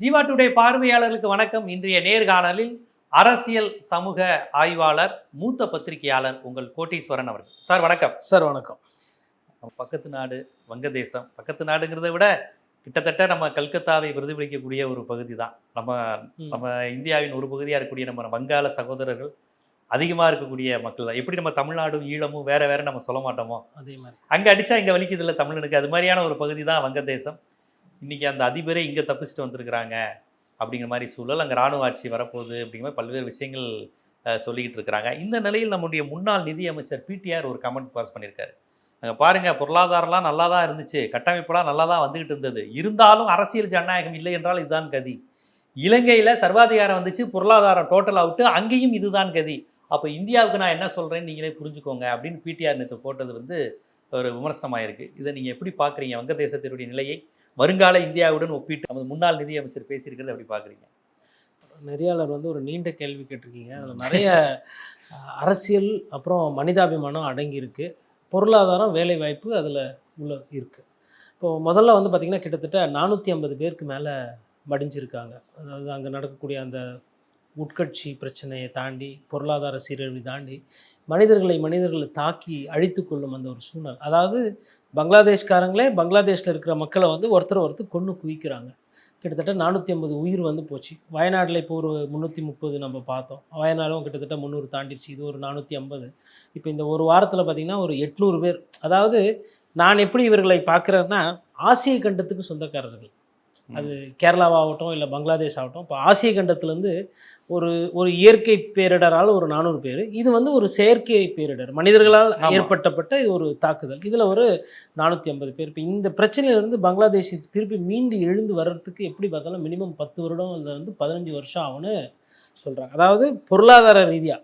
Jeeva today பார்வையாளர்களுக்கு வணக்கம். இன்றைய நேர்காணலில் அரசியல் சமூக ஆய்வாளர் மூத்த பத்திரிகையாளர் உங்கள் கோட்டீஸ்வரன் அவர்கள். சார் வணக்கம். சார் வணக்கம். பக்கத்து நாடு வங்கதேசம். பக்கத்து நாடுங்கிறத விட கிட்டத்தட்ட நம்ம கல்கத்தாவை பிரதிபலிக்கக்கூடிய ஒரு பகுதி தான். நம்ம. நம்ம இந்தியாவின் ஒரு பகுதியாக இருக்கக்கூடிய நம்ம வங்காள சகோதரர்கள் அதிகமாக இருக்கக்கூடிய மக்கள் தான். எப்படி நம்ம தமிழ்நாடும் ஈழமும் வேற வேற நம்ம சொல்ல மாட்டோமோ? அதே மாதிரி. அங்கே அடிச்சா இங்கே வலிக்குது இல்லை தமிழனுக்கு? அது மாதிரியான ஒரு பகுதி தான் வங்கதேசம். இன்றைக்கி அந்த அதிபரே இங்கே தப்பிச்சுட்டு வந்திருக்கிறாங்க அப்படிங்கிற மாதிரி சூழல் அங்கே ராணுவ ஆட்சி வரப்போகுது அப்படிங்கிற மாதிரி பல்வேறு விஷயங்கள் சொல்லிக்கிட்டு இருக்கிறாங்க. இந்த நிலையில் நம்முடைய முன்னாள் நிதியமைச்சர் பிடிஆர் ஒரு கமெண்ட் பாஸ் பண்ணியிருக்காரு. அங்கே பாருங்கள் பொருளாதாரம்லாம் நல்லா தான் இருந்துச்சு கட்டமைப்புலாம் நல்லா தான் வந்துக்கிட்டு இருந்தது. இருந்தாலும் அரசியல் ஜனநாயகம் இல்லை என்றால் இதுதான் கதி. இலங்கையில் சர்வாதிகாரம் வந்துச்சு பொருளாதாரம் டோட்டல் அவுட்டு அங்கேயும் இதுதான் கதி. அப்போ இந்தியாவுக்கு நான் என்ன சொல்கிறேன்னு நீங்களே புரிஞ்சுக்கோங்க அப்படின்னு பிடிஆர் நேற்று போட்டது வந்து ஒரு விமர்சனமாக இருக்குது இதை நீங்கள் எப்படி பார்க்குறீங்க வங்கதேசத்தினுடைய நிலையை வருங்கால இந்தியாவுடன் ஒப்பிட்டு நமது முன்னாள் நிதியமைச்சர் பேசியிருக்கிறது அப்படி பார்க்குறீங்க. நெறியாளர் வந்து ஒரு நீண்ட கேள்வி கேட்டிருக்கீங்க. அதில் நிறைய அரசியல் அப்புறம் மனிதாபிமானம் அடங்கியிருக்கு. பொருளாதாரம் வேலைவாய்ப்பு அதில் உள்ள இருக்குது இப்போது முதல்ல வந்து பார்த்திங்கன்னா கிட்டத்தட்ட நானூற்றி ஐம்பது பேருக்கு மேலே மடிஞ்சிருக்காங்க. அதாவது அங்கே நடக்கக்கூடிய அந்த உட்கட்சி பிரச்சனையை தாண்டி பொருளாதார சீரழிவை தாண்டி மனிதர்களை மனிதர்களை தாக்கி அழித்து கொள்ளும் அந்த ஒரு சூழல். அதாவது பங்களாதேஷ்காரங்களே பங்களாதேஷில் இருக்கிற மக்களை வந்து ஒருத்தர் ஒருத்தர் கொன்று குவிக்கிறாங்க. கிட்டத்தட்ட நானூற்றி ஐம்பது உயிர் வந்து போச்சு. வயநாட்டில் இப்போ ஒரு முந்நூற்றி முப்பது நம்ம பார்த்தோம். வயநாடும் கிட்டத்தட்ட முந்நூறு தாண்டிடுச்சு. இது ஒரு நானூற்றி ஐம்பது. இப்போ இந்த ஒரு வாரத்தில் பார்த்திங்கன்னா ஒரு எட்நூறு பேர். அதாவது நான் எப்படி இவர்களை பார்க்குறேன்னா ஆசிய கண்டத்துக்கு சொந்தக்காரர்கள். அது கேரளாவாகட்டும் இல்லை பங்களாதேஷ் ஆகட்டும் இப்போ ஆசிய கண்டத்துலேருந்து ஒரு ஒரு இயற்கை பேரிடரால் ஒரு நானூறு பேர். இது வந்து ஒரு செயற்கை பேரிடர். மனிதர்களால். ஏற்பட்டப்பட்ட இது ஒரு தாக்குதல். இதில் ஒரு நானூற்றி ஐம்பது பேர். இப்போ இந்த பிரச்சனையிலேருந்து பங்களாதேஷ் திருப்பி மீண்டு எழுந்து வர்றதுக்கு எப்படி பார்த்தாலும் மினிமம் பத்து வருடம் வந்து பதினஞ்சு வருஷம் ஆகும்னு சொல்கிறாங்க அதாவது பொருளாதார ரீதியாக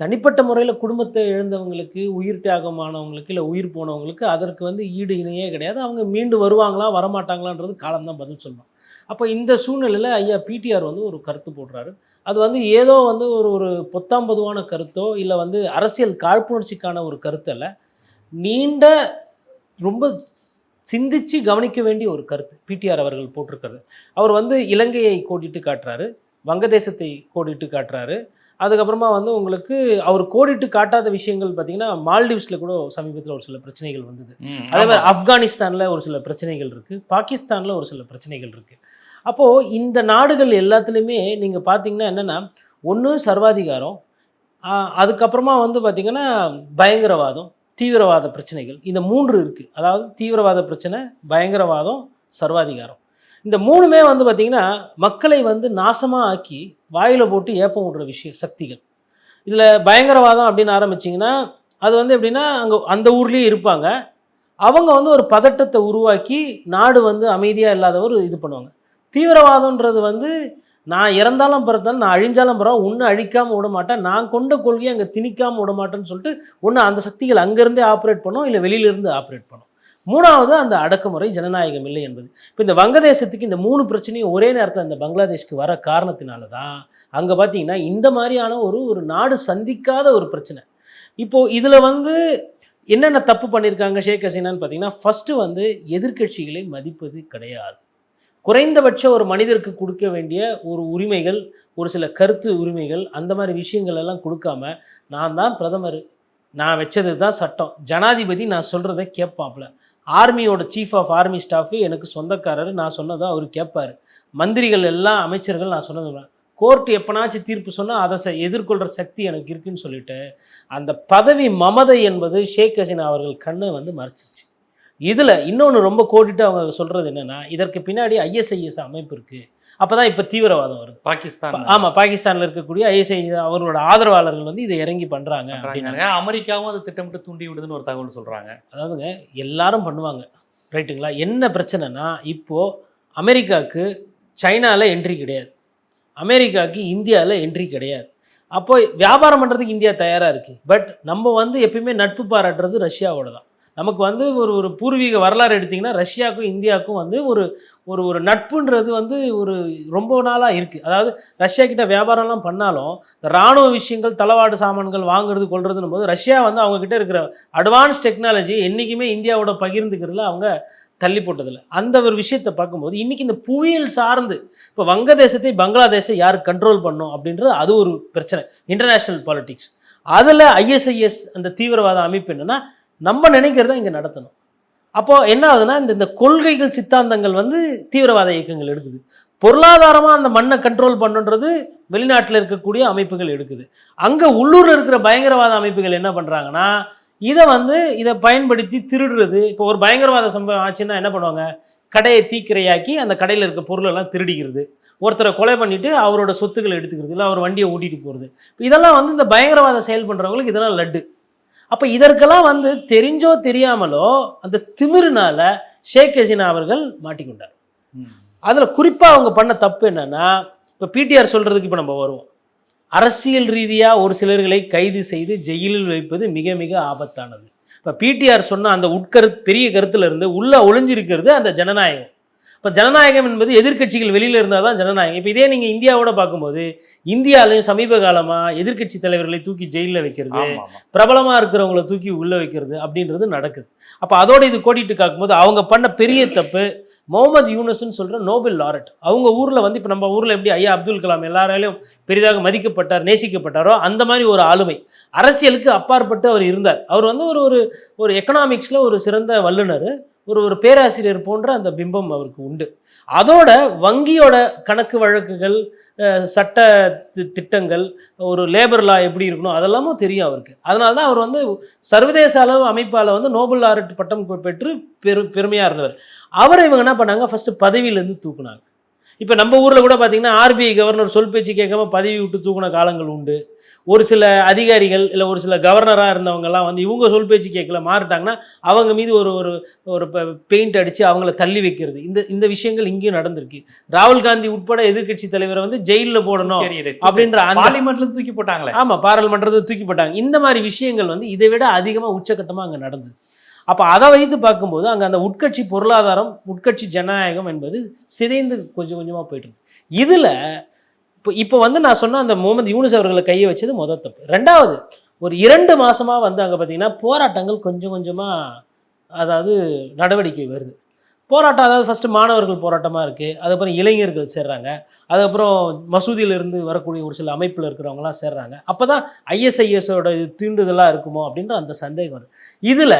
தனிப்பட்ட முறையில் குடும்பத்தை இழந்தவங்களுக்கு உயிர் தியாகமானவங்களுக்கு இல்லை உயிர் போனவங்களுக்கு அதற்கு வந்து ஈடு இணையே கிடையாது. அவங்க மீண்டு வருவாங்களா வரமாட்டாங்களான்றது காலம்தான் பதில் சொல்லணும் அப்போ இந்த சூழ்நிலையில் ஐயா பிடிஆர் வந்து ஒரு கருத்து போடுறாரு. அது வந்து ஏதோ வந்து ஒரு ஒரு பொத்தாம் பொதுவான கருத்தோ இல்லை வந்து அரசியல் காழ்ப்புணர்ச்சிக்கான ஒரு கருத்து அல்ல. நீண்ட ரொம்ப சிந்திச்சு கவனிக்க வேண்டிய ஒரு கருத்து பிடிஆர் அவர்கள் போட்டிருக்கிறது. அவர் வந்து இலங்கையை கோடிட்டு காட்டுறாரு வங்கதேசத்தை கோடிட்டு காட்டுறாரு. அதுக்கப்புறமா வந்து உங்களுக்கு அவர் கோடிட்டு காட்டாத விஷயங்கள் பார்த்தீங்கன்னா மால்டீவ்ஸில் கூட சமீபத்தில் ஒரு சில பிரச்சனைகள் வந்தது. அதே மாதிரி ஆப்கானிஸ்தானில் ஒரு சில பிரச்சனைகள் இருக்குது பாகிஸ்தானில் ஒரு சில பிரச்சனைகள் இருக்குது அப்போது இந்த நாடுகள் எல்லாத்துலேயுமே நீங்கள் பார்த்தீங்கன்னா என்னென்னா ஒன்று சர்வாதிகாரம் அதுக்கப்புறமா வந்து பார்த்திங்கன்னா பயங்கரவாதம் தீவிரவாத பிரச்சனைகள். இந்த மூன்று இருக்குது அதாவது தீவிரவாத பிரச்சனை பயங்கரவாதம் சர்வாதிகாரம். இந்த மூணுமே வந்து பார்த்திங்கன்னா மக்களை வந்து நாசமாக ஆக்கி வாயில் போட்டு ஏப்பம் விடுற விஷய சக்திகள். இதில் பயங்கரவாதம் அப்படின்னு ஆரம்பிச்சிங்கன்னா அது வந்து எப்படின்னா அங்கே அந்த ஊர்லேயே இருப்பாங்க. அவங்க வந்து ஒரு பதட்டத்தை உருவாக்கி நாடு வந்து அமைதியாக இல்லாதவர் இது பண்ணுவாங்க. தீவிரவாதம்ன்றது வந்து நான் இறந்தாலும் பிறந்தாலும் நான் அழிஞ்சாலும் பரவாயில்ல ஒன்று அழிக்காமல் விட மாட்டேன் நான் கொண்ட கொள்கையை அங்கே திணிக்காமல் விட மாட்டேன்னு சொல்லிட்டு ஒன்று அந்த சக்திகள் அங்கேருந்தே ஆப்ரேட் பண்ணும் இல்லை வெளியிலேருந்து ஆப்ரேட் பண்ணும். மூணாவது அந்த அடக்குமுறை ஜனநாயகம் இல்லை என்பது. இப்போ இந்த வங்கதேசத்துக்கு இந்த மூணு பிரச்சனையும் ஒரே நேரத்தில் அந்த பங்களாதேஷ்க்கு வர காரணத்தினால தான் அங்கே பார்த்தீங்கன்னா இந்த மாதிரியான ஒரு ஒரு நாடு சந்திக்காத ஒரு பிரச்சனை. இப்போது இதில் வந்து என்னென்ன தப்பு பண்ணியிருக்காங்க ஷேக் ஹசீனான்னு பார்த்தீங்கன்னா ஃபஸ்ட்டு வந்து எதிர்க்கட்சிகளை மதிப்பது கிடையாது. குறைந்தபட்ச ஒரு மனிதருக்கு கொடுக்க வேண்டிய ஒரு உரிமைகள் ஒரு சில கருத்து உரிமைகள் அந்த மாதிரி விஷயங்கள் எல்லாம் கொடுக்காம நான் தான் பிரதமர் நான் வச்சது தான் சட்டம். ஜனாதிபதி நான் சொல்கிறத கேட்பாப்ல. ஆர்மியோட சீஃப் ஆஃப் ஆர்மி ஸ்டாஃபு எனக்கு சொந்தக்காரர் நான் சொன்னதை அவர் கேட்பார் மந்திரிகள் எல்லாம் அமைச்சர்கள் நான் சொன்னது கோர்ட் எப்பனாச்சும் தீர்ப்பு சொன்னால் அதை ச எதிர்கொள்கிற சக்தி எனக்கு இருக்குன்னு சொல்லிட்டு அந்த பதவி மமதை என்பது ஷேக் ஹசீனா அவர்கள் கண்ணை வந்து மறைச்சிருச்சு. இதில் இன்னொன்று ரொம்ப கோடிட்டு அவங்க சொல்கிறது என்னென்னா இதற்கு பின்னாடி ஐஎஸ்ஐஎஸ் அமைப்பு இருக்குது அப்போ தான் இப்போ தீவிரவாதம் வருது. பாகிஸ்தான். ஆமாம் பாகிஸ்தானில் இருக்கக்கூடிய ஐஎஸ்ஐ அவர்களோட ஆதரவாளர்கள் வந்து இதை இறங்கி பண்ணுறாங்க அப்படின்னா பண்றாங்க. அமெரிக்காவும் அது திட்டமிட்டு தூண்டி விடுதுன்னு ஒரு தகவல் சொல்றாங்க. அதாவதுங்க எல்லாரும் பண்ணுவாங்க. ரைட்டுங்களா? என்ன பிரச்சனைனா இப்போது அமெரிக்காவுக்கு சைனாவில் என்ட்ரி கிடையாது. அமெரிக்காவுக்கு இந்தியாவில் என்ட்ரி கிடையாது. அப்போ வியாபாரம் பண்ணுறதுக்கு இந்தியா தயாராக இருக்குது பட் நம்ம வந்து எப்பயுமே நட்பு பாராட்டுறது ரஷ்யாவோட தான் நமக்கு வந்து ஒரு ஒரு பூர்வீக வரலாறு எடுத்திங்கன்னா ரஷ்யாவுக்கும் இந்தியாவுக்கும் வந்து ஒரு ஒரு ஒரு நட்புன்றது வந்து ஒரு ரொம்ப நாளாக இருக்குது அதாவது ரஷ்யா கிட்ட வியாபாரம்லாம் பண்ணாலும் இந்த இராணுவ விஷயங்கள் தளவாடு சாமான்கள் வாங்குறது கொள்றதுன்னு போது ரஷ்யா வந்து அவங்கக்கிட்ட இருக்கிற அட்வான்ஸ் டெக்னாலஜி என்றைக்குமே இந்தியாவோட பகிர்ந்துக்கிறதுல அவங்க தள்ளி போட்டதில்லை. அந்த ஒரு விஷயத்தை பார்க்கும்போது இன்றைக்கி இந்த புவியியல் சார்ந்து இப்போ வங்கதேசத்தை பங்களாதேஷை யார் கண்ட்ரோல் பண்ணும் அப்படின்றது அது ஒரு பிரச்சனை. இன்டர்நேஷ்னல் பாலிட்டிக்ஸ் அதில் ஐஎஸ்ஐஎஸ் அந்த தீவிரவாத அமைப்பு என்னென்னா நம்ம நினைக்கிறத இங்கே நடத்தணும். அப்போது என்ன ஆகுதுன்னா இந்த இந்த கொள்கைகள் சித்தாந்தங்கள் வந்து தீவிரவாத இயக்கங்கள் எடுக்குது. பொருளாதாரமாக அந்த மண்ணை கண்ட்ரோல் பண்ணுன்றது வெளிநாட்டில் இருக்கக்கூடிய அமைப்புகள் எடுக்குது. அங்கே உள்ளூரில் இருக்கிற பயங்கரவாத அமைப்புகள் என்ன பண்ணுறாங்கன்னா இதை வந்து இதை பயன்படுத்தி திருடுறது. இப்போ ஒரு பயங்கரவாத சம்பவம் ஆச்சுன்னா என்ன பண்ணுவாங்க? கடையை தீக்கிரையாக்கி அந்த கடையில் இருக்க பொருளெல்லாம் திருடிக்கிறது. ஒருத்தரை கொலை பண்ணிவிட்டு அவரோட சொத்துக்களை எடுத்துக்கிறது இல்லை அவர் வண்டியை ஓட்டிகிட்டு போகிறது இதெல்லாம் வந்து இந்த பயங்கரவாத செயல் பண்ணுறவங்களுக்கு இதெல்லாம் லட்டு. அப்போ இதற்கெல்லாம் வந்து தெரிஞ்சோ தெரியாமலோ அந்த திமிருனால ஷேக் ஹசீனா அவர்கள் மாட்டிக்கொண்டார். அதில் குறிப்பாக அவங்க பண்ண தப்பு என்னன்னா இப்போ பிடிஆர் சொல்கிறதுக்கு இப்போ நம்ம வருவோம். அரசியல் ரீதியாக ஒரு சிலர்களை கைது செய்து ஜெயிலில் வைப்பது மிக மிக ஆபத்தானது. இப்போ பிடிஆர் சொன்ன அந்த உட்கரு பெரிய கருத்துல இருந்து உள்ள ஒளிஞ்சிருக்கிறது அந்த ஜனநாயகம். இப்போ ஜனநாயகம் என்பது எதிர்க்கட்சிகள் வெளியில் இருந்தால் தான் ஜனநாயகம். இப்போ இதே நீங்கள் இந்தியாவோட பார்க்கும்போது இந்தியாவிலையும் சமீப காலமாக எதிர்க்கட்சி தலைவர்களை தூக்கி ஜெயிலில் வைக்கிறது பிரபலமாக இருக்கிறவங்கள தூக்கி உள்ளே வைக்கிறது அப்படின்றது நடக்குது. அப்போ அதோட இது கோடிட்டு காக்கும்போது அவங்க பண்ண பெரிய தப்பு முகமது யூனஸ்ன்னு சொல்கிற நோபல் லாரட். அவங்க ஊரில் வந்து இப்போ நம்ம ஊரில் எப்படி ஐயா அப்துல் கலாம் எல்லாராலையும் பெரிதாக மதிக்கப்பட்டார் நேசிக்கப்பட்டாரோ அந்த மாதிரி ஒரு ஆளுமை. அரசியலுக்கு அப்பாற்பட்டு அவர் இருந்தார். அவர் வந்து ஒரு ஒரு ஒரு எக்கனாமிக்ஸில் ஒரு சிறந்த வல்லுனர் ஒரு ஒரு பேராசிரியர் போன்ற அந்த பிம்பம் அவருக்கு உண்டு. அதோட வங்கியோட கணக்கு வழக்குகள் சட்ட தி- திட்டங்கள் ஒரு லேபர் லா எப்படி இருக்கணும் அதெல்லாமும் தெரியும் அவருக்கு. அதனால தான் அவர் வந்து சர்வதேச அளவு அமைப்பால் வந்து நோபல் ஆர்ட் பட்டம் பெற்று பெரு பெருமையாக இருந்தவர். அவரை இவங்க என்ன பண்ணாங்க? ஃபஸ்ட்டு பதவியிலேருந்து தூக்குனாங்க. இப்போ நம்ம ஊரில் கூட பார்த்தீங்கன்னா ஆர்பிஐ கவர்னர் சொல் பேச்சு கேட்காம பதவி விட்டு தூக்குன காலங்கள் உண்டு. ஒரு சில அதிகாரிகள் இல்லை ஒரு சில கவர்னராக இருந்தவங்கெல்லாம் வந்து இவங்க சொல் பேச்சு கேட்கல மாறிட்டாங்கன்னா அவங்க மீது ஒரு ஒரு ஒரு பெயிண்ட் அடித்து அவங்கள தள்ளி வைக்கிறது. இந்த இந்த விஷயங்கள் இங்கேயும் நடந்திருக்கு. ராகுல் காந்தி உட்பட எதிர்க்கட்சி தலைவரை வந்து ஜெயிலில் போடணும் அப்படின்ற பார்லிமெண்ட்ல தூக்கி போட்டாங்களே. ஆமா பாராளுமன்றத்தை தூக்கி போட்டாங்க. இந்த மாதிரி விஷயங்கள் வந்து இதை விட அதிகமாக உச்சக்கட்டமாக அங்கே நடந்தது. அப்போ அதை வைத்து பார்க்கும்போது அங்கே அந்த உட்கட்சி பொருளாதாரம் உட்கட்சி ஜனநாயகம் என்பது சிதைந்து கொஞ்சம் கொஞ்சமாக போயிட்டு இருக்கு. இதில் இப்போ இப்போ வந்து நான் சொன்ன அந்த முகமது யூனிஸ் அவர்களை கையை வச்சது முதல் தப்பு. ரெண்டாவது ஒரு இரண்டு மாதமாக வந்து அங்கே பார்த்தீங்கன்னா போராட்டங்கள் கொஞ்சம் கொஞ்சமாக அதாவது நடவடிக்கை வருது. போராட்டம் அதாவது ஃபஸ்ட்டு மாணவர்கள் போராட்டமாக இருக்குது அதுக்கப்புறம் இளைஞர்கள் சேர்றாங்க அதுக்கப்புறம் மசூதியிலிருந்து வரக்கூடிய ஒரு சில அமைப்பில் இருக்கிறவங்களாம் சேர்றாங்க. அப்போ தான் ஐஎஸ்ஐஎஸோட தீண்டுதலாக இருக்குமோ அப்படின்ற அந்த சந்தேகம் வருது. இதில்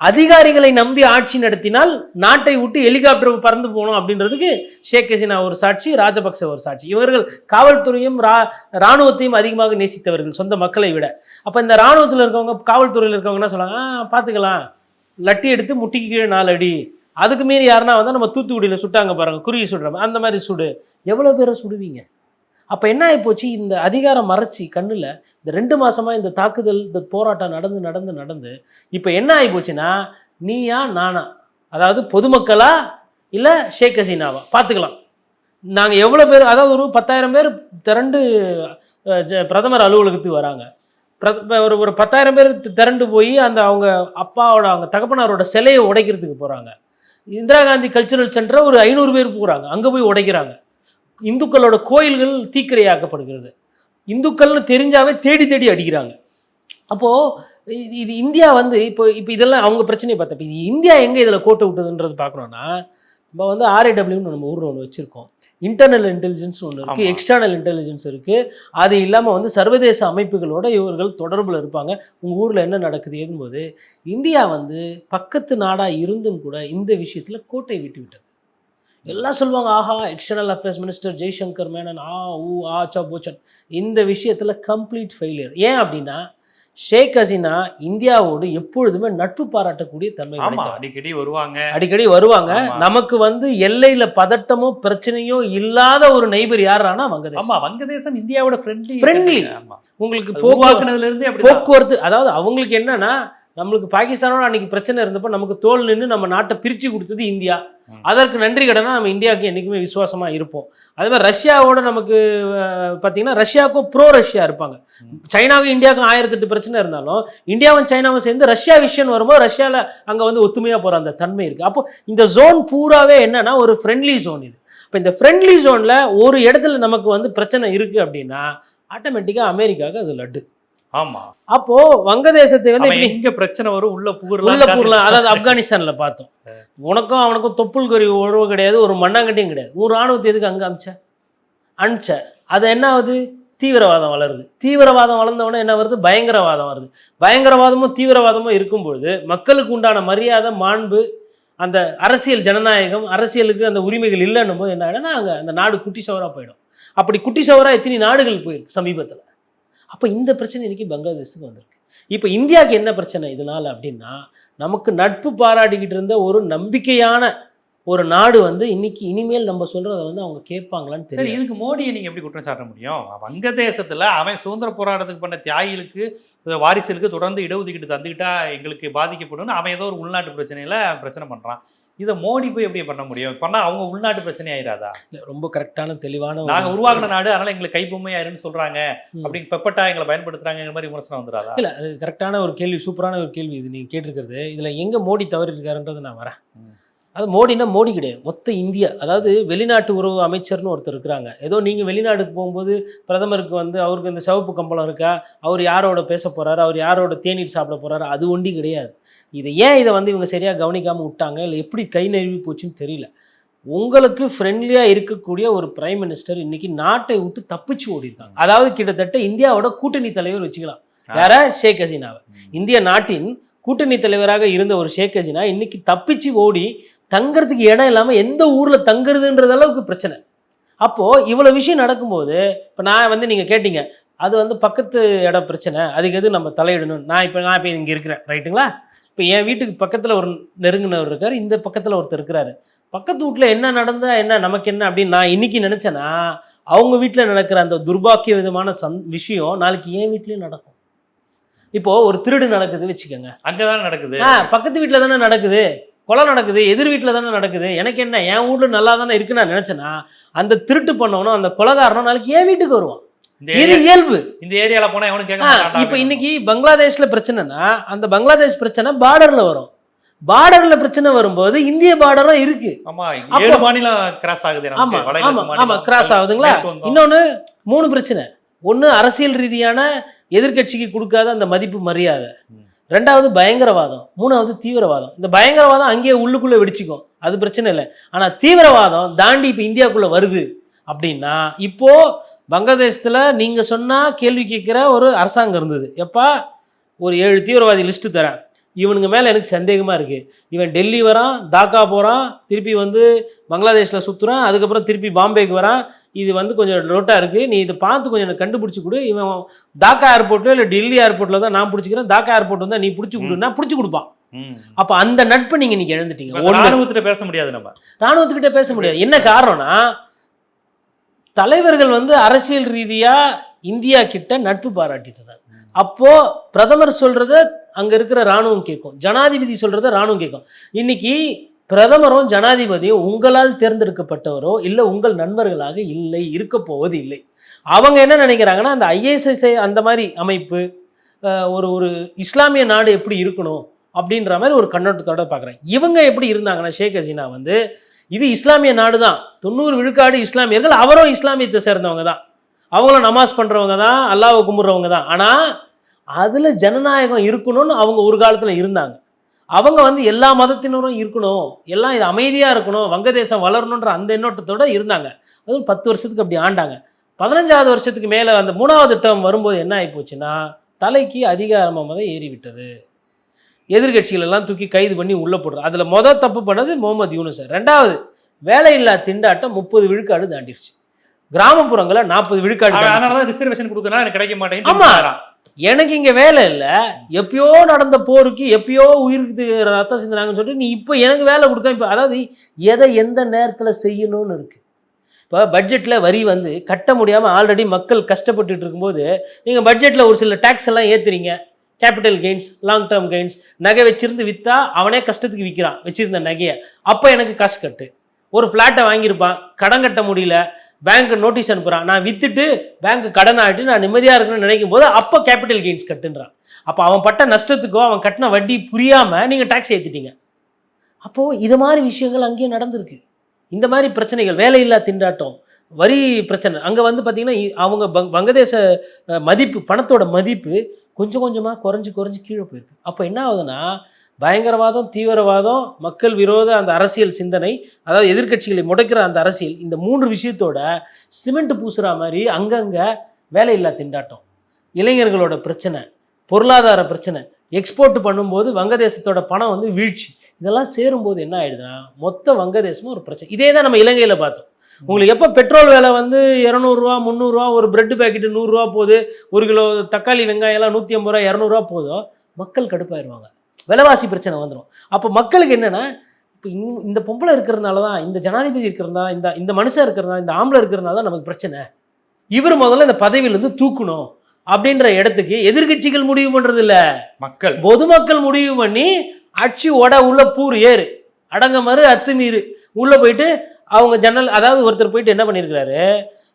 அதிகாரிகளை நம்பி ஆட்சி நடத்தினால் நாட்டை விட்டு ஹெலிகாப்டர் பறந்து போகணும் அப்படின்றதுக்கு ஷேக் ஹசீனா ஒரு சாட்சி ராஜபக்ச ஒரு சாட்சி. இவர்கள் காவல்துறையும் ரா இராணுவத்தையும் அதிகமாக நேசித்தவர்கள் சொந்த மக்களை விட. அப்போ இந்த இராணுவத்தில் இருக்கவங்க காவல்துறையில் இருக்கவங்க என்ன சொல்லுவாங்க ஆ பார்த்துக்கலாம் லட்டி எடுத்து முட்டிக்கு கீழே நாலு அடி. அதுக்கு மீறி யாருன்னா வந்தால் நம்ம தூத்துக்குடியில் சுட்டாங்க பாருங்க குருவி சுடுறாங்க அந்த மாதிரி சுடு. எவ்வளோ பேரை சுடுவீங்க? அப்போ என்ன ஆகிப்போச்சு இந்த அதிகாரம் மறைச்சி கண்ணில் இந்த ரெண்டு மாதமாக இந்த தாக்குதல் இந்த போராட்டம் நடந்து நடந்து நடந்து இப்போ என்ன ஆகி போச்சுன்னா நீயா நானா? அதாவது பொதுமக்களா இல்லை ஷேக் ஹசீனாவா? பார்த்துக்கலாம். நாங்கள் எவ்வளோ பேர் அதாவது ஒரு பத்தாயிரம் பேர் திரண்டு பிரதமர் அலுவலகத்துக்கு வராங்க. ஒரு ஒரு பத்தாயிரம் பேர் திரண்டு போய் அந்த அவங்க அப்பாவோட அவங்க தகப்பனாரோட சிலையை உடைக்கிறதுக்கு போகிறாங்க இந்திரா காந்தி கல்ச்சுரல் சென்டரை ஒரு ஐநூறு பேர் போகிறாங்க அங்கே போய் உடைக்கிறாங்க. இந்துக்களோட கோயில்கள் தீக்கிரையாக்கப்படுகிறது. இந்துக்கள்னு தெரிஞ்சாவே தேடி தேடி அடிக்கிறாங்க. அப்போது இது இது இந்தியா வந்து இப்போ இப்போ இதெல்லாம் அவங்க பிரச்சனையை பார்த்தப்ப இது இந்தியா எங்கே இதில் கோட்டை விட்டதுன்றது பார்க்கணுன்னா நம்ம வந்து ஆர்ஏடபிள்யூன்னு நம்ம ஊரில் ஒன்று வச்சுருக்கோம். இன்டர்னல் இன்டெலிஜென்ஸ் ஒன்று இருக்குது. எக்ஸ்டர்னல் இன்டெலிஜென்ஸ் இருக்குது அது இல்லாமல் வந்து சர்வதேச அமைப்புகளோட இவர்கள் தொடர்பில் இருப்பாங்க. உங்கள் ஊரில் என்ன நடக்குது ஏதும்போது இந்தியா வந்து பக்கத்து நாடாக இருந்தும் கூட இந்த விஷயத்தில் கோட்டை விட்டு விட்டது. எல்லாம் சொல்லுவாங்க ஆஹா external affairs minister Jaishankar Menon ஆ ஊ ஆ சா போச்சன் இந்த விஷயத்தில் கம்ப்ளீட் ஃபெயிலியர் ஏன் அப்படின்னா ஷேக் ஹசீனா இந்தியாவோடு எப்பொழுதுமே நட்பு பாராட்டக்கூடிய தன்மை அடிக்கடி வருவாங்க. அடிக்கடி வருவாங்க. நமக்கு வந்து எல்லையில பதட்டமோ பிரச்சனையோ இல்லாத ஒரு நெய்பர் யாரானா வங்கதேசம். ஆமா வங்கதேசம் இந்தியாவோட ஃப்ரெண்ட்லி. ஆமா. உங்களுக்கு அது போக்குவரத்து உருவாக்குனதுல இருந்தே போக்குவரத்து அதாவது அவங்களுக்கு என்னன்னா நம்மளுக்கு பாகிஸ்தானோட அன்னைக்கு பிரச்சனை இருந்தப்போ நமக்கு தோல் நின்று நம்ம நாட்டை பிரித்து கொடுத்தது இந்தியா. அதற்கு நன்றி கடனாக நம்ம இந்தியாவுக்கு என்றைக்குமே விசுவாசமாக இருப்போம். அதே மாதிரி ரஷ்யாவோட நமக்கு பார்த்தீங்கன்னா ரஷ்யாவுக்கும் ப்ரோ ரஷ்யா இருப்பாங்க. சைனாவும் இந்தியாவுக்கும் ஆயிரத்தெட்டு பிரச்சனை இருந்தாலும் இந்தியாவும் சைனாவும் சேர்ந்து ரஷ்யா விஷயம் வரும்போது ரஷ்யாவில் அங்கே வந்து ஒத்துமையாக போகிற அந்த தன்மை இருக்குது அப்போ இந்த ஜோன் பூராவே என்னன்னா ஒரு ஃப்ரெண்ட்லி ஜோன் இது. இப்போ இந்த ஃப்ரெண்ட்லி ஜோனில் ஒரு இடத்துல நமக்கு வந்து பிரச்சனை இருக்குது அப்படின்னா ஆட்டோமேட்டிக்காக அமெரிக்காவுக்கு அது லட்டு. ஆமா. அப்போ வங்கதேசத்தை வந்து எங்க பிரச்சனை வரும்? உள்ள உள்ள புகர்லாம். பூரலாம் அதாவது ஆப்கானிஸ்தான்ல பார்த்தோம். உனக்கும் அவனுக்கும் தொப்புள் கொரி உறவு கிடையாது ஒரு மண்ணாங்கட்டியும் கிடையாது. உன் ராணுவத்தை எதுக்கு அங்க அமிச்ச? அனுப்பிச்ச அது என்ன ஆகுது? தீவிரவாதம் வளருது. தீவிரவாதம் வளர்ந்தவொடனே என்ன வருது? பயங்கரவாதம் வருது. பயங்கரவாதமும் தீவிரவாதமும் இருக்கும்பொழுது மக்களுக்கு உண்டான மரியாதை மாண்பு அந்த அரசியல் ஜனநாயகம் அரசியலுக்கு அந்த உரிமைகள் இல்லைன்னும் போது என்ன ஆகிடும்னா அங்கே அந்த நாடு குட்டி சவராக போயிடும். அப்படி குட்டி சவரா எத்தனை நாடுகள் போயிருக்கு சமீபத்தில்? அப்போ இந்த பிரச்சனை இன்னைக்கு பங்களாதேஷுக்கு வந்திருக்கு. இப்போ இந்தியாவுக்கு என்ன பிரச்சனை இதனால அப்படின்னா நமக்கு நட்பு பாராட்டிக்கிட்டு இருந்த ஒரு நம்பிக்கையான ஒரு நாடு வந்து இன்னைக்கு இனிமேல் நம்ம சொல்றதை வந்து அவங்க கேட்பாங்களான்னு சரி இதுக்கு மோடியை நீங்க எப்படி குற்றம் சாட்ட முடியும்? வங்கதேசத்துல அவன் சுதந்திர போராட்டத்துக்கு பண்ண தியாகிகளுக்கு வாரிசுகளுக்கு தொடர்ந்து இடஒதுக்கீடு தந்துக்கிட்டா எங்களுக்கு பாதிக்கப்படும். அவன் ஏதோ ஒரு உள்நாட்டு பிரச்சனையில பிரச்சனை பண்றான். இதை மோடி போய் எப்படி பண்ண முடியும்? பண்ணா அவங்க உள்நாட்டு பிரச்சனை ஆயிராதா? இல்ல, ரொம்ப கரெக்டான தெளிவான ஒரு- நாங்க உருவாக்குன நாடு அதனால எங்களுக்கு கைப்பொம்மை ஆயிருன்னு சொல்றாங்க. ம். அப்படி பெப்பட்டா எங்களை பயன்படுத்துறாங்கிற மாதிரி விமர்சனம் வந்துடாதா இல்ல அது கரெக்டான ஒரு கேள்வி சூப்பரான ஒரு கேள்வி இது நீங்க கேட்டிருக்கிறது. இதுல எங்க மோடி தவறி இருக்காருன்றது நான் வரேன். அது மோடினா மோடி கிடையாது. மொத்த இந்தியா அதாவது வெளிநாட்டு உறவு அமைச்சர்னு ஒருத்தர் இருக்கிறாங்க. ஏதோ நீங்க வெளிநாட்டுக்கு போகும்போது பிரதமருக்கு வந்து அவருக்கு இந்த சிவப்பு கம்பளம் இருக்கா? அவர் யாரோட பேச போறாரு? அவர் யாரோட தேநீர் சாப்பிட போறாரு? அது ஒண்டி கிடையாது. இதை ஏன் இதை வந்து இவங்க சரியா கவனிக்காம விட்டாங்க? இல்லை எப்படி கை நழுவி போச்சுன்னு தெரியல. உங்களுக்கு ஃப்ரெண்ட்லியா இருக்கக்கூடிய ஒரு பிரைம் மினிஸ்டர் இன்னைக்கு நாட்டை விட்டு தப்பிச்சு ஓடி இருக்காங்க அதாவது கிட்டத்தட்ட இந்தியாவோட கூட்டணி தலைவர் வச்சுக்கலாம். யார? ஷேக் ஹசீனாவை. இந்திய நாட்டின் கூட்டணி தலைவராக இருந்த ஒரு ஷேக் ஹசீனா இன்னைக்கு தப்பிச்சு ஓடி தங்கறதுக்கு இடம் இல்லாம எந்த ஊர்ல தங்குறதுன்றது அளவுக்கு பிரச்சனை. அப்போ இவ்வளவு விஷயம் நடக்கும்போது இப்போ நான் வந்து நீங்க கேட்டீங்க அது வந்து பக்கத்து இட பிரச்சனை அதுக்கு எது நம்ம தலையிடணும்? நான் இப்போ நான் இப்போ இங்கே இருக்கிறேன் ரைட்டுங்களா? இப்போ என் வீட்டுக்கு பக்கத்தில் ஒரு நெருங்கினவர் இருக்கார் இந்த பக்கத்தில் ஒருத்தர் இருக்கிறாரு. பக்கத்து வீட்டில் என்ன நடந்தா என்ன நமக்கு என்ன அப்படின்னு நான் இன்னைக்கு நினச்சேன்னா அவங்க வீட்டில் நடக்கிற அந்த துர்பாக்கிய விதமான சந் விஷயம் நாளைக்கு என் வீட்லேயும் நடக்கும். இப்போ ஒரு திருடு நடக்குது வச்சுக்கோங்க. அங்கதான் நடக்குது? ஆ பக்கத்து வீட்டில் தானே நடக்குது. கொலை நடக்குது எதிர் வீட்டில் தானே நடக்குது. எனக்கு என்ன என் வீட்டில் நல்லா தானே இருக்குன்னு நான் நினச்சேன்னா அந்த திருட்டு பண்ணவனும் அந்த கொலகாரனும் நாளைக்கு என் வீட்டுக்கு வருவான். இது இயல்பு. இந்த ஏரியால போனா எவனும் கேட்க இப்போ இன்னைக்கு பங்களாதேஷ்ல பிரச்சனைனா அந்த பங்களாதேஷ் பிரச்சனை பார்டர்ல வரும். பார்டர்ல பிரச்சனை வரும்போது இந்திய பார்டரும் இருக்கு. ஆமா ஏழு மாநிலம் கிராஸ் ஆகுது ஆமா ஆமா ஆமா கிராஸ் ஆகுதுங்களா. இன்னொன்னு மூணு பிரச்சனை. ஒண்ணு அரசியல் ரீதியான எதிர்க்கட்சிக்கு கொடுக்காத அந்த மதிப்பு மரியாதை. ரெண்டாவது பயங்கரவாதம் மூணாவது தீவிரவாதம். இந்த பயங்கரவாதம் அங்கேயே உள்ளுக்குள்ளே வெடிச்சிக்கும். அது பிரச்சனை இல்லை. ஆனால் தீவிரவாதம் தாண்டி இப்போ இந்தியாக்குள்ளே வருது அப்படின்னா இப்போ பங்களாதேசத்தில் நீங்கள் சொன்னால் கேள்வி கேட்குற ஒரு அரசாங்கம் இருந்தது. எப்பா? ஒரு ஏழு தீவிரவாதி லிஸ்ட்டு தரேன். இவனுங்க மேலே எனக்கு சந்தேகமாக இருக்குது இவன் டெல்லி வரான் தாக்கா போகிறான் திருப்பி வந்து பங்களாதேஷில் சுற்றுறான் அதுக்கப்புறம் திருப்பி பாம்பேக்கு வரான். இது வந்து கொஞ்சம் லோட்டாக இருக்குது நீ இதை பார்த்து கொஞ்சம் எனக்கு கண்டுபிடிச்சி கொடு. இவன் தாக்கா ஏர்போர்ட்ல இல்லை டெல்லி ஏர்போர்ட்டில் தான் நான் பிடிச்சிக்கிறேன். தாக்கா ஏர்போர்ட் வந்தால் நீ பிடிச்சி கொடுன்னா பிடிச்சி கொடுப்பான். அப்போ அந்த நட்பை நீங்கள் இன்னைக்கு இழந்துட்டீங்க. ராணுவத்திட்ட பேச முடியாது நம்ம. ராணுவத்துக்கிட்ட பேச முடியாது. என்ன காரணம்னா தலைவர்கள் வந்து அரசியல் ரீதியா இந்தியா கிட்ட நட்பு பாராட்டிட்டு அப்போ பிரதமர் சொல்றத அங்க இருக்கிற ராணுவம் கேட்கும் ஜனாதிபதி சொல்றத ராணுவம் கேட்கும் இன்னைக்கு பிரதமரும் ஜனாதிபதியும் உங்களால் தேர்ந்தெடுக்கப்பட்டவரோ இல்லை உங்கள் நண்பர்களாக இல்லை இருக்க போவது இல்லை அவங்க என்ன நினைக்கிறாங்கன்னா அந்த ஐஎஸ்எஸ்ஐ அந்த மாதிரி அமைப்பு ஒரு ஒரு இஸ்லாமிய நாடு எப்படி இருக்கணும் அப்படின்ற மாதிரி ஒரு கண்ணோட்டத்தோட பார்க்குறேன் இவங்க எப்படி இருந்தாங்கன்னா ஷேக் ஹசீனா வந்து இது இஸ்லாமிய நாடு தான் தொண்ணூறு விழுக்காடு இஸ்லாமியர்கள் அவரும் இஸ்லாமியத்தை சேர்ந்தவங்க தான். அவங்களும் நமாஸ் பண்ணுறவங்க தான் அல்லாவை கும்பிட்றவங்க தான். ஆனால் அதில் ஜனநாயகம் இருக்கணும்னு அவங்க ஒரு காலத்தில் இருந்தாங்க. அவங்க வந்து எல்லா மதத்தினரும் இருக்கணும் எல்லாம் இது அமைதியாக இருக்கணும் வங்கதேசம் வளரணுன்ற அந்த எண்ணோட்டத்தோட இருந்தாங்க. அதுவும் பத்து வருஷத்துக்கு அப்படி ஆண்டாங்க. பதினஞ்சாவது வருஷத்துக்கு மேலே அந்த மூணாவது டேர்ம் வரும்போது என்ன ஆகி போச்சுன்னா தலைக்கு அதிகாரமாக தான் ஏறி விட்டது எதிர்கட்சிகள் எல்லாம் தூக்கி கைது பண்ணி உள்ளே போடுறது. அதில் மொதல் தப்பு பண்ணது முகமது யூனுஸ் ரெண்டாவது வேலையில்லா திண்டாட்டம் முப்பது விழுக்காடு தாண்டிடுச்சு கிராமப்புறங்களில் நாற்பது விழுக்காடு ரிசர்வேஷன் கொடுக்கறா எனக்கு கிடைக்க மாட்டேங்குது. ஆமா. எனக்கு இங்கே வேலை இல்லை. எப்பயோ நடந்த போருக்கு எப்பயோ உயிருக்கு ரத்தம் சிந்தினாங்கன்னு சொல்லிட்டு நீ இப்போ எனக்கு வேலை கொடுக்க இப்போ அதாவது எதை எந்த நேரத்தில் செய்யணும்னு இருக்குது இப்போ பட்ஜெட்டில் வரி வந்து கட்ட முடியாமல் ஆல்ரெடி மக்கள் கஷ்டப்பட்டுட்டு இருக்கும்போது நீங்கள் பட்ஜெட்டில் ஒரு சில டேக்ஸ் எல்லாம் ஏற்றுறீங்க capital gains long term gains நகை வச்சிருந்து விற்றா அவனே கஷ்டத்துக்கு விற்கிறான் வச்சிருந்த நகையை. அப்போ எனக்கு காசு கட்டு. ஒரு ஃப்ளாட்டை வாங்கியிருப்பான் கடன் கட்ட முடியல பேங்க் நோட்டீஸ் அனுப்புகிறான் நான் விற்றுட்டு பேங்க் கடன் ஆகிட்டு நான் நிம்மதியாக இருக்கணும்னு நினைக்கும் போது அப்போ கேபிட்டல் கெயின்ஸ் கட்டுன்றான். அப்போ அவன் பட்ட நஷ்டத்துக்கோ அவன் கட்டின வட்டி புரியாமல் நீங்கள் டேக்ஸ் ஏற்றிட்டீங்க அப்போது இது மாதிரி விஷயங்கள் அங்கேயே நடந்திருக்கு. இந்த மாதிரி பிரச்சனைகள் வேலையில்லா திண்டாட்டம் வரி பிரச்சனை அங்கே வந்து பார்த்திங்கன்னா இ- அவங்க பங் வங்கதேச மதிப்பு பணத்தோட மதிப்பு கொஞ்சம் கொஞ்சமாக குறைஞ்சி குறைஞ்சி கீழே போயிருக்கு. அப்போ என்ன ஆகுதுன்னா பயங்கரவாதம் தீவிரவாதம் மக்கள் விரோத அந்த அரசியல் சிந்தனை அதாவது எதிர்க்கட்சிகளை முடக்கிற அந்த அரசியல் இந்த மூன்று விஷயத்தோட சிமெண்ட் பூசுகிற மாதிரி அங்கங்கே வேலையில்லா திண்டாட்டம். இளைஞர்களோட பிரச்சனை பொருளாதார பிரச்சனை எக்ஸ்போர்ட் பண்ணும்போது வங்கதேசத்தோட பணம் வந்து வீழ்ச்சி. இதெல்லாம் சேரும்போது என்ன ஆயிடுதுன்னா மொத்த வங்கதேசமும் ஒரு பிரச்சனை. இதே தான் நம்ம இலங்கையில் பார்த்தோம். உங்களுக்கு எப்போ பெட்ரோல் விலை வந்து இரநூறுவா முந்நூறுரூவா ஒரு பிரெட் பேக்கெட்டு நூறுரூவா போகுது ஒரு கிலோ தக்காளி வெங்காயம்லாம் நூற்றி ஐம்பது ரூபா இரநூறுவா போதும் மக்கள் கடுப்பாயிருவாங்க. விலைவாசி பிரச்சனை வந்துடும் அப்போ மக்களுக்கு என்னென்னா இப்போ இந்த பொம்பளை இருக்கிறதுனால தான் இந்த ஜனாதிபதி இருக்கிறதா இந்த இந்த மனுஷன் இருக்கிறதா இந்த ஆம்பளை இருக்கிறதுனால தான் நமக்கு பிரச்சனை. இவர் முதல்ல இந்த பதவியிலேருந்து தூக்கணும் அப்படின்ற இடத்துக்கு எதிர்க்கட்சிகள் முடிவு பண்ணுறது இல்ல மக்கள். பொதுமக்கள் முடிவு பண்ணி அச்சு ஒட உள்ள பூர் ஏறு. அடங்க மறு அத்துமீறு. உள்ள போயிட்டு அவங்க ஜன்னல் அதாவது ஒருத்தர் போயிட்டு என்ன பண்ணியிருக்கிறாரு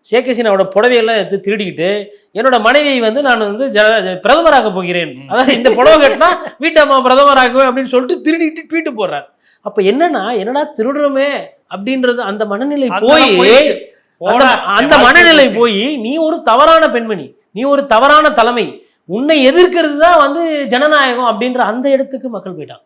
ஷேக் ஹசீனாவோட புடவையெல்லாம் எடுத்து திருடிக்கிட்டு என்னோட மனைவியை வந்து நான் வந்து ஜ பிரதமராக போகிறேன். அதாவது இந்த புடவை கட்டினா வீட்டம்மா பிரதமராகுவேன் அப்படின்னு சொல்லிட்டு திருடிக்கிட்டு ட்வீட்டு போடுறாரு அப்ப என்னன்னா என்னடா திருடுறோமே அப்படின்றது அந்த மனநிலை போய் அந்த- மனநிலை. போய் நீ ஒரு தவறான பெண்மணி நீ ஒரு தவறான தலைமை உன்னை எதிர்க்கிறது தான் வந்து ஜனநாயகம் அப்படின்ற அந்த இடத்துக்கு மக்கள் போயிட்டாங்க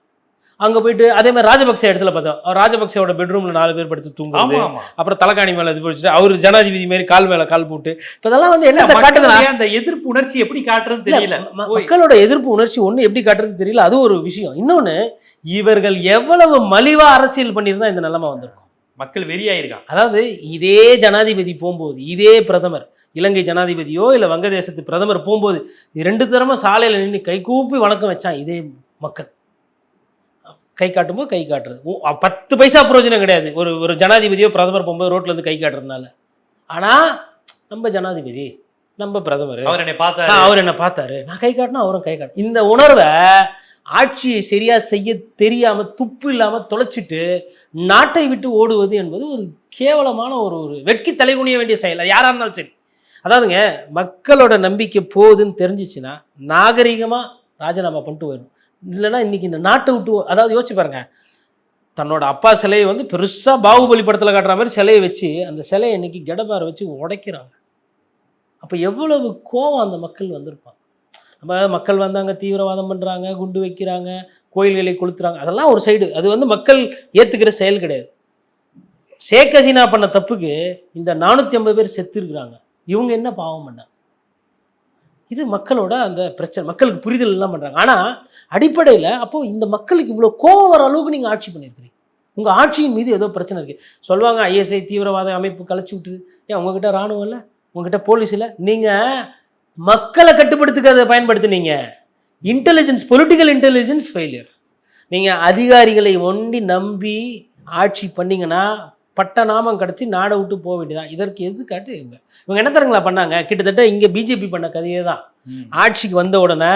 அங்க போயிட்டு அதே மாதிரி ராஜபக்சே இடத்துல பார்த்தோம். அவர் ராஜபக்சேவோட பெட்ரூம்ல நாலு பேர் படுத்து தூங்குறது அப்புறம் தலைக்காணி மேல இது பிடிச்சிட்டு அவர் ஜனாதிபதி மாதிரி கால் மேல கால் போட்டு இப்ப இதெல்லாம் வந்து என்ன காட்டுதுன்னா மக்களுடைய அந்த எதிர்ப்பு உணர்ச்சி எப்படி காட்டுறதுன்னு தெரியல. மக்களோட எதிர்ப்பு உணர்ச்சி ஒண்ணு எப்படி காட்டுறது தெரியல அது ஒரு விஷயம். இன்னொன்னு இவர்கள் எவ்வளவு மலிவா அரசியல் பண்ணியிருந்தா இந்த நிலைமை வந்திருக்கும். மக்கள் வெறியாயிருக்கான் அதாவது இதே ஜனாதிபதி போகும்போது இதே பிரதமர் இலங்கை ஜனாதிபதியோ இல்லை வங்கதேசத்து பிரதமர் போகும்போது ரெண்டு தரமும் சாலையில் நின்று கை கூப்பி வணக்கம் வச்சான் இதே மக்கள். கை காட்டும்போது கை காட்டுறது. பத்து பைசா பிரயோஜனம் கிடையாது. ஒரு ஒரு ஜனாதிபதியோ பிரதமர் போகும்போது ரோட்ல இருந்து கை காட்டுறதுனால. ஆனால் நம்ம ஜனாதிபதி நம்ம பிரதமர் அவர் என்னை பார்த்தாரு. அவர் என்ன பார்த்தாரு. நான் கை காட்டினா அவரும் கை காட்டு. இந்த உணர்வை ஆட்சியை சரியா செய்ய தெரியாம துப்பு இல்லாம தொலைச்சிட்டு நாட்டை விட்டு ஓடுவது என்பது ஒரு கேவலமான ஒரு ஒரு வெட்கி தலைகுனிய வேண்டிய செயல். அது யாரா இருந்தாலும் சரி. அதாவதுங்க மக்களோட நம்பிக்கை போகுதுன்னு தெரிஞ்சிச்சுன்னா நாகரிகமா ராஜினாமா பண்ணிட்டு போயிடும் இல்லைன்னா இன்னைக்கு இந்த நாட்டை விட்டு அதாவது யோசிச்சு பாருங்க. தன்னோட அப்பா சிலையை வந்து பெருசாக பாகுபலி படத்தில் காட்டுற மாதிரி சிலையை வச்சு அந்த சிலையை இன்னைக்கு கெடபாரை வச்சு உடைக்கிறாங்க. அப்போ எவ்வளவு கோவம் அந்த மக்கள் வந்திருப்பாங்க. நம்ம மக்கள் வந்தாங்க தீவிரவாதம் பண்ணுறாங்க குண்டு வைக்கிறாங்க கோயில்களை கொளுத்துறாங்க. அதெல்லாம் ஒரு சைடு. அது வந்து மக்கள் ஏற்றுக்கிற செயல் கிடையாது. ஷேக் ஹசீனா பண்ண தப்புக்கு இந்த நானூற்றி ஐம்பது பேர் செத்து இருக்கிறாங்க. இவங்க என்ன பாவம் பண்ணாங்க? இது மக்களோட அந்த பிரச்சனை. மக்களுக்கு புரிதல் எல்லாம் பண்ணுறாங்க ஆனால் அடிப்படையில் அப்போது இந்த மக்களுக்கு இவ்வளோ கோவம் வர அளவுக்கு நீங்கள் ஆட்சி பண்ணியிருக்கிறீங்க உங்கள் ஆட்சியின் மீது ஏதோ பிரச்சனை இருக்குது சொல்லுவாங்க ஐஎஸ்ஐ தீவிரவாத அமைப்பு கலைச்சி விட்டுது. ஏன் உங்ககிட்ட ராணுவம் இல்லை? உங்ககிட்ட போலீஸ் இல்லை? நீங்கள் மக்களை கட்டுப்படுத்துக்கிறத பயன்படுத்தினீங்க. பயன்படுத்துனீங்க இன்டெலிஜென்ஸ் பொலிட்டிக்கல் இன்டெலிஜென்ஸ் ஃபெயிலியர் நீங்கள் அதிகாரிகளை ஒண்டி நம்பி ஆட்சி பண்ணிங்கன்னா பட்ட நாமம் கிடச்சி நாடை விட்டு போக வேண்டியதான் இதற்கு எது காட்டு? இவங்க. இவங்க என்ன தரங்களா பண்ணாங்க? கிட்டத்தட்ட இங்கே பிஜேபி பண்ண கதையே தான். ஆட்சிக்கு வந்த உடனே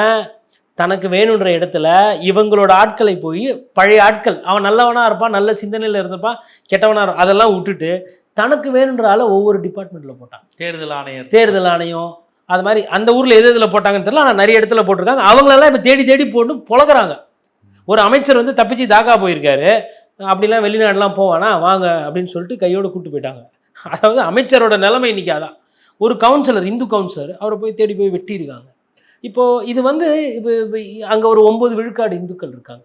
தனக்கு வேணுன்ற இடத்துல இவங்களோட ஆட்களை போய் பழைய ஆட்கள் அவன் நல்லவனா இருப்பான் நல்ல சிந்தனையில் இருந்திருப்பான் கெட்டவனா இருப்பான் அதெல்லாம் விட்டுட்டு தனக்கு வேணுன்ற ஆளை ஒவ்வொரு டிபார்ட்மெண்ட்டில் போட்டான். தேர்தல் ஆணையர். தேர்தல் ஆணையம் அது மாதிரி அந்த ஊரில் எது எதில் போட்டாங்கன்னு தெரியல ஆனால் நிறைய இடத்துல போட்டிருக்காங்க. அவங்களெல்லாம் இப்போ தேடி தேடி போட்டு புழகுறாங்க ஒரு அமைச்சர் வந்து தப்பிச்சு தாக்கா போயிருக்காரு. அப்படிலாம் வெளிநாடுலாம் போவானா? வாங்க அப்படின்னு சொல்லிட்டு கையோடு கூட்டு போயிட்டாங்க. அதாவது அமைச்சரோட நிலைமை இன்னைக்கு அதான். ஒரு கவுன்சிலர் இந்து கவுன்சிலர் அவரை போய் தேடி போய் வெட்டியிருக்காங்க. இப்போ இது வந்து இப்போ அங்கே ஒரு ஒன்பது விழுக்காடு இந்துக்கள் இருக்காங்க.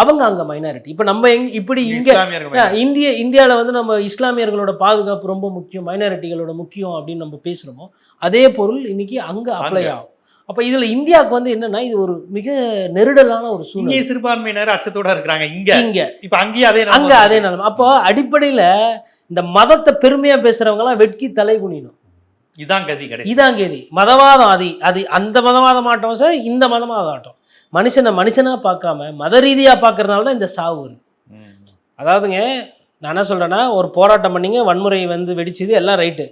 அவங்க அங்கே மைனாரிட்டி இப்போ நம்ம எங் இப்படி இங்கே இந்திய இந்தியாவில் வந்து நம்ம இஸ்லாமியர்களோட பாதுகாப்பு ரொம்ப முக்கியம் மைனாரிட்டிகளோட முக்கியம் அப்படின்னு நம்ம பேசுகிறோமோ அதே பொருள் இன்னைக்கு அங்கே அப்ளை. ஆகும். அப்போ இதில் இந்தியாவுக்கு வந்து என்னன்னா இது ஒரு மிக நெருடலான ஒரு சூழ்நிலை. சிறுபான்மையினர் அச்சத்தோட இருக்கிறாங்க. இங்க. இங்க. இப்ப அங்கேயே அதே அங்க அதே நிலைமை. அப்போ அடிப்படையில இந்த மதத்தை பெருமையா பேசுறவங்க எல்லாம் வெட்கி தலை குனியணும். இதான் கதி கிடையாது இதான் கேதி. மதவாதம் அது அது அந்த மதவாதம் ஆட்டம் சார் இந்த மதவாதம் ஆட்டம். மனுஷனை மனுஷனா பார்க்காம மத ரீதியா பார்க்கறதுனால தான் இந்த சாவு வருது. அதாவதுங்க நான் என்ன சொல்கிறேன்னா ஒரு போராட்டம் பண்ணீங்க வன்முறை வந்து வெடிச்சது எல்லாம் ரைட்டு.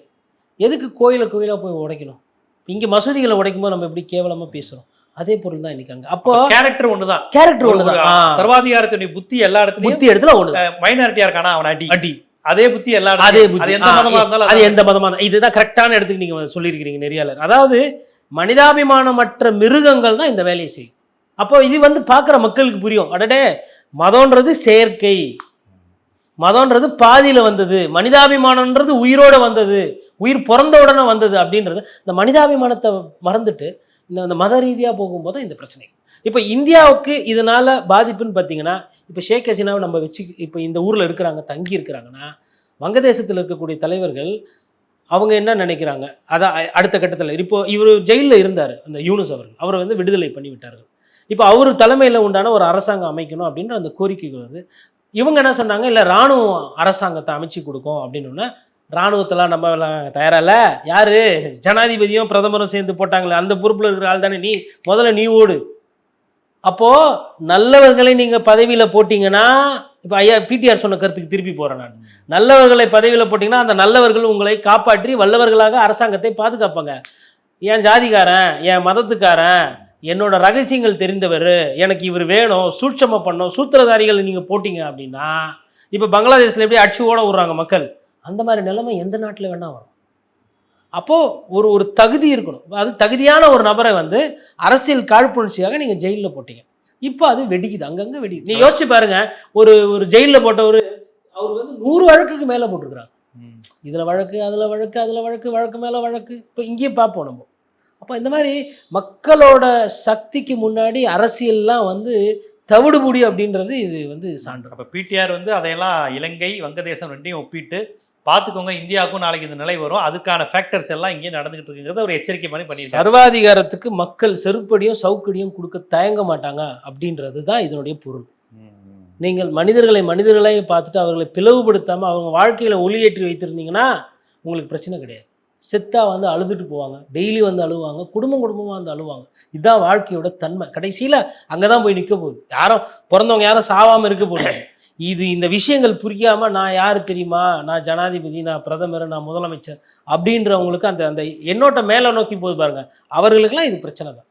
எதுக்கு கோயிலை கோயிலாக போய் உடைக்கணும்? இங்கே மசூதிகளை உடைக்கும்போது நம்ம எப்படி கேவலமாக பேசுகிறோம் அதே பொருள் தான் இன்னைக்கு அங்கே. அப்போ கேரக்டர் ஒண்ணுதான். கேரக்டர் ஒரு- ஒன்று தான் சர்வாதிகாரத்துடைய புத்தி எல்லா இடத்துலயும் புத்தி இடத்துல ஒன்று மைனாரிட்டியா இருக்கானா? அவன் அடி. அடி. அதே புத்தி எல்லா அதே புத்தி. எந்த ஆ, மதமா இருந்தாலும் அது. எந்த மதமான இதுதான் கரெக்டான இடத்துக்கு நீங்க சொல்லியிருக்கிறீங்க நெறியாளர். அதாவது மனிதாபிமானமற்ற மிருகங்கள் தான் இந்த வேலையை செய்யும். அப்போ இது வந்து பார்க்குற மக்களுக்கு புரியும். அடடே மதம்ன்றது செயற்கை. மதம்ன்றது பாதியில வந்தது. மனிதாபிமானம்ன்றது உயிரோட வந்தது. உயிர் பிறந்த உடனே வந்தது அப்படின்றது இந்த மனிதாபிமானத்தை மறந்துட்டு இந்த இந்த மத ரீதியாக போகும்போது இந்த பிரச்சனை. இப்போ இந்தியாவுக்கு இதனால் பாதிப்புன்னு பார்த்தீங்கன்னா இப்போ ஷேக் ஹசீனாவை நம்ம வச்சு இப்போ இந்த ஊரில் இருக்கிறாங்க தங்கி இருக்கிறாங்கன்னா வங்கதேசத்தில் இருக்கக்கூடிய தலைவர்கள் அவங்க என்ன நினைக்கிறாங்க? அதான் அடுத்த கட்டத்தில் இப்போ இவர் ஜெயிலில் இருந்தார் அந்த யூனுஸ் அவர்கள். அவரை வந்து விடுதலை பண்ணிவிட்டார்கள் இப்போ அவர் தலைமையில் உண்டான ஒரு அரசாங்கம் அமைக்கணும் அப்படின்ற அந்த கோரிக்கைகள் வந்து இவங்க என்ன சொன்னாங்க? இல்லை இராணுவம் அரசாங்கத்தை அமைச்சு கொடுக்கும் அப்படின்னு இராணுவத்தெல்லாம் நம்ம எல்லாம் யார்? ஜனாதிபதியும் பிரதமரும் சேர்ந்து போட்டாங்களே அந்த பொறுப்பில் இருக்கிற ஆள் தானே நீ? முதல்ல நீ ஓடு. அப்போது நல்லவர்களை நீங்கள் பதவியில் போட்டிங்கன்னா இப்போ ஐயா பிடிஆர் சொன்ன கருத்துக்கு திருப்பி போகிறேன் நான். நல்லவர்களை பதவியில் போட்டிங்கன்னா அந்த நல்லவர்கள் உங்களை காப்பாற்றி வல்லவர்களாக அரசாங்கத்தை பாதுகாப்பாங்க. என் ஜாதிக்காரன் என் மதத்துக்காரன் என்னோட ரகசியங்கள் தெரிந்தவர் எனக்கு இவர் வேணும் சூட்சமாக பண்ணும் சூத்திரதாரிகளை நீங்கள் போட்டிங்க அப்படின்னா இப்போ பங்களாதேஷில் எப்படி அடிச்சு ஓட விடுறாங்க மக்கள்? அந்த மாதிரி நிலைமை எந்த நாட்டில் வேணா வரும். அப்போது ஒரு ஒரு தகுதி இருக்கணும். அது தகுதியான ஒரு நபரை வந்து அரசியல் காழ்ப்புணர்ச்சியாக நீங்கள் ஜெயிலில் போட்டீங்க. இப்போ அது வெடிக்குது. அங்கங்கே வெடிக்குது. நீ யோசிச்சு பாருங்க. ஒரு ஒரு ஜெயிலில் போட்டவர் அவர் வந்து நூறு வழக்குக்கு மேலே போட்டிருக்கிறாங்க. இதில் வழக்கு அதில் வழக்கு அதில் வழக்கு வழக்கு மேலே வழக்கு. இப்போ இங்கேயும் பார்ப்போம் நம்ம. அப்போ இந்த மாதிரி மக்களோட சக்திக்கு முன்னாடி அரசியல்லாம் வந்து தவிடுபுடி அப்படின்றது இது வந்து சான்று. அப்ப பிடிஆர் வந்து அதையெல்லாம் இலங்கை வங்கதேசம் ரெண்டையும் ஒப்பிட்டு பார்த்துக்கோங்க இந்தியாவுக்கும் நாளைக்கு இந்த நிலை வரும். அதுக்கான ஃபேக்டர்ஸ் எல்லாம் இங்கே நடந்துகிட்டு இருக்குங்கிறத ஒரு எச்சரிக்கை பண்ணி பண்ணியிருக்காரு. சர்வாதிகாரத்துக்கு மக்கள் செருப்படியும் சவுக்கடியும் கொடுக்க தயங்க மாட்டாங்க அப்படின்றது தான் இதனுடைய பொருள். நீங்கள் மனிதர்களை மனிதர்களே பார்த்துட்டு அவர்களை பிளவுபடுத்தாமல் அவங்க வாழ்க்கையில் ஒளியேற்றி வைத்திருந்தீங்கன்னா உங்களுக்கு பிரச்சனை கிடையாது. செத்தா வந்து அழுதுட்டு போவாங்க. டெய்லி வந்து அழுவாங்க. குடும்பம் குடும்பமாக வந்து அழுவாங்க. இதுதான் வாழ்க்கையோட தன்மை. கடைசியில் அங்கே தான் போய் நிற்க போகுது. யாரும் பிறந்தவங்க யாரும் சாவாமல் இருக்க போகுது. இது இந்த விஷயங்கள் புரியாமல் நான் யார் தெரியுமா? நான் ஜனாதிபதி நான் பிரதமர் நான் முதலமைச்சர் அப்படின்றவங்களுக்கு அந்த அந்த எண்ணோட்டம் மேலே நோக்கி போகுது பாருங்க. அவர்களுக்கெல்லாம் இது பிரச்சனை தான்.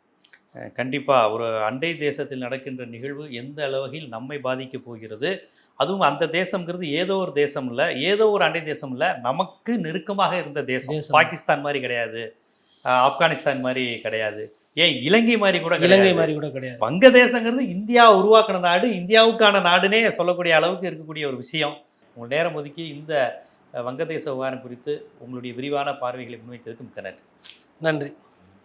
அஹ் கண்டிப்பா ஒரு அண்டை தேசத்தில் நடக்கின்ற நிகழ்வு எந்த அளவகையில் நம்மை பாதிக்க போகிறது? அதுவும் அந்த தேசம்ங்கிறது ஏதோ ஒரு தேசம் இல்ல ஏதோ ஒரு அண்டை தேசம் இல்ல நமக்கு நெருக்கமாக இருந்த தேசம். பாகிஸ்தான் மாதிரி கிடையாது. ஆப்கானிஸ்தான் மாதிரி கிடையாது. ஏன் இலங்கை மாதிரி கூட இலங்கை மாதிரி கூட கிடையாது. வங்கதேசங்கிறது இந்தியா உருவாக்கின நாடு இந்தியாவுக்கான நாடுனே சொல்லக்கூடிய அளவுக்கு இருக்கக்கூடிய ஒரு விஷயம். உங்கள் நேரம் ஒதுக்கி இந்த வங்கதேச விவகாரம் குறித்து உங்களுடைய விரிவான பார்வைகளை முன்வைத்ததுக்கு மிக்க நன்றி. நன்றி.